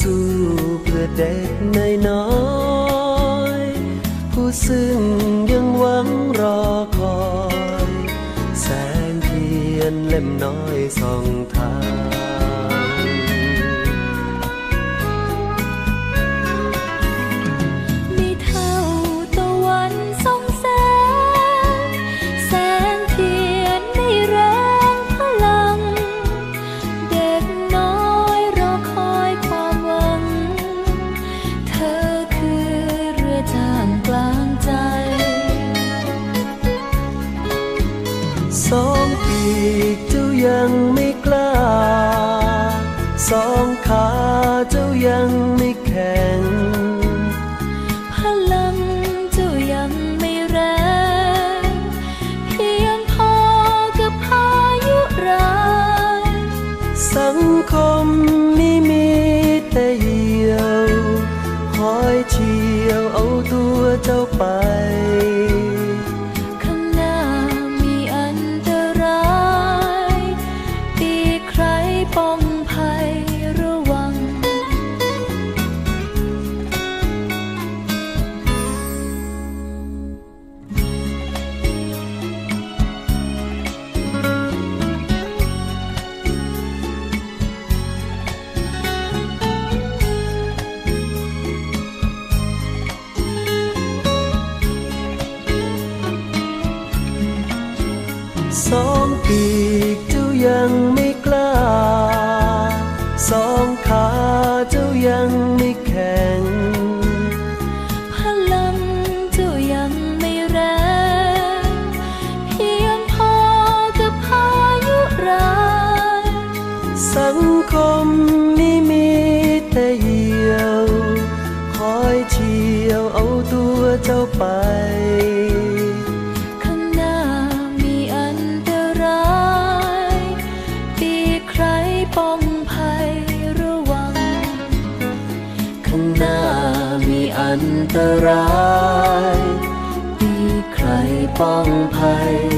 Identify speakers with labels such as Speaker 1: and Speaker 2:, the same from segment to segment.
Speaker 1: สู้เพื่อ
Speaker 2: เด็กนาย
Speaker 1: น้อย
Speaker 2: ผู้ซึ่งยังหวังรอคอย แสงเทียนเล่มน้อยส่องท
Speaker 1: สอง
Speaker 2: ปีกเจ้ายังไม่กล้า สองขาเจ้ายังไม่แข็ง
Speaker 1: พลังเจ้ายังไม่แรง เพียงพอกับพายุร
Speaker 2: สังคมนี้มีแต่เหี่ยว คอยเทียวเอาตัวเจ้าไป สังคมนี้มีแต่เยี่ยว คอยเที่ยวเอาตัวเจ้าไป
Speaker 1: อันตราย
Speaker 2: มีใครป้องภัย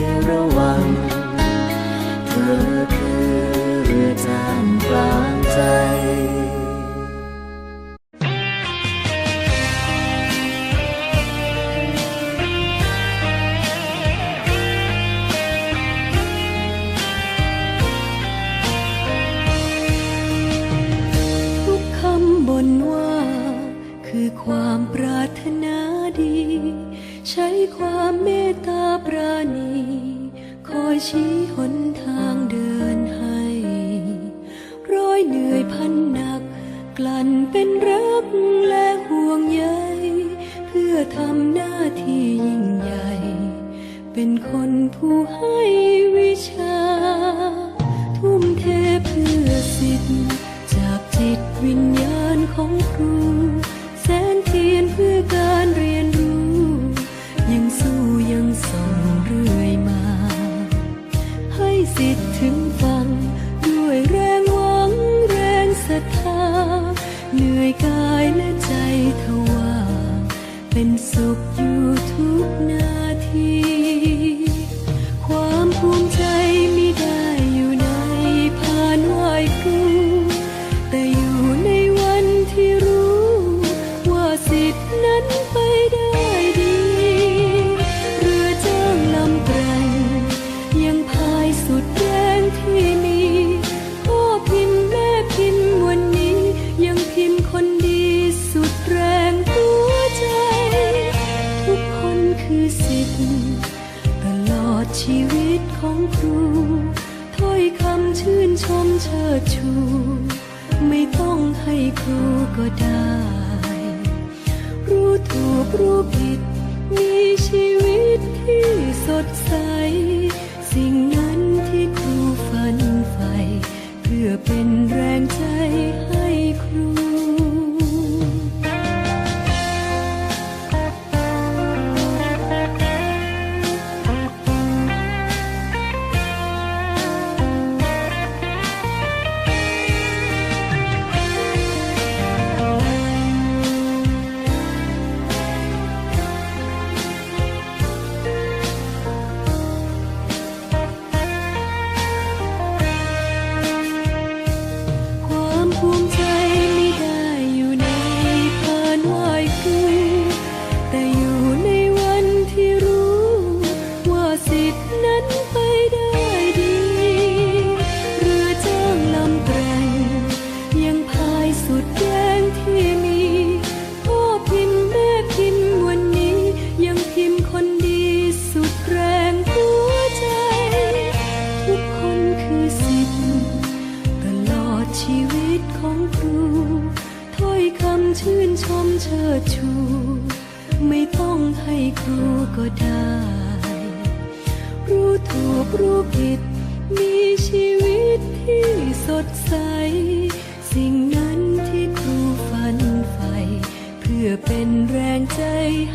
Speaker 1: พื่อเป็นแรงใจ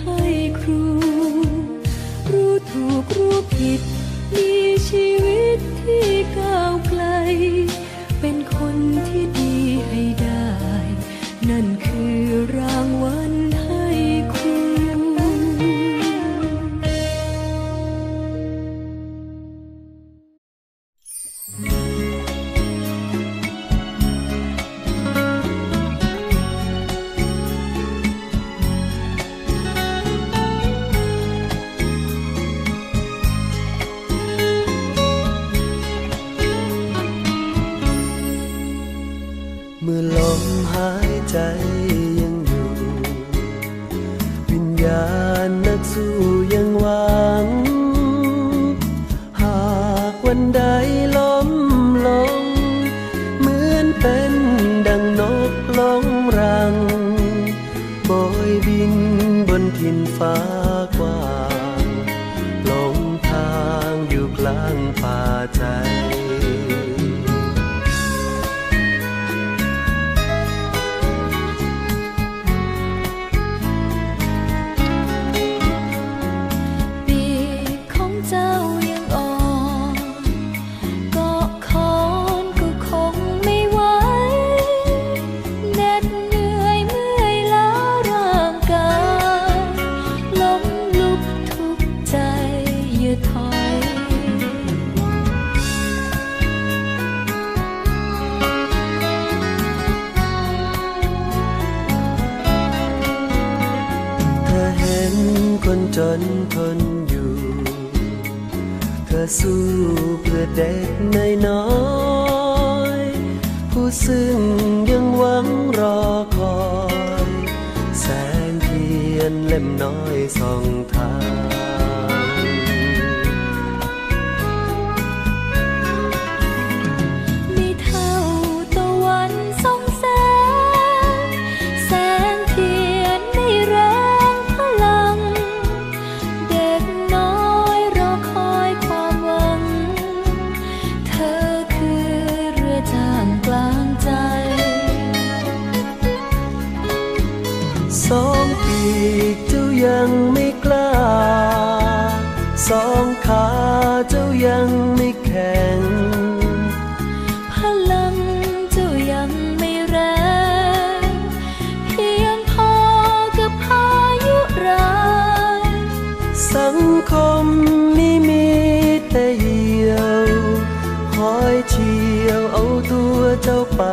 Speaker 1: ให้ครู รู้ถูกรู้ผิด มีชีวิตที่ก้าวไกล
Speaker 3: ซึ่งยังหวังรอคอย แสงเทียนเล่มน้อยส่อง
Speaker 2: สอง
Speaker 3: ขาเจ้ายังไม่แข็ง
Speaker 2: พลังเจ้ายังไม่แรง เพียงพอกับพายุร้าย
Speaker 3: สังคมนี้มีแต่เหี่ยว คอยเชียวเอาตัวเจ้าไป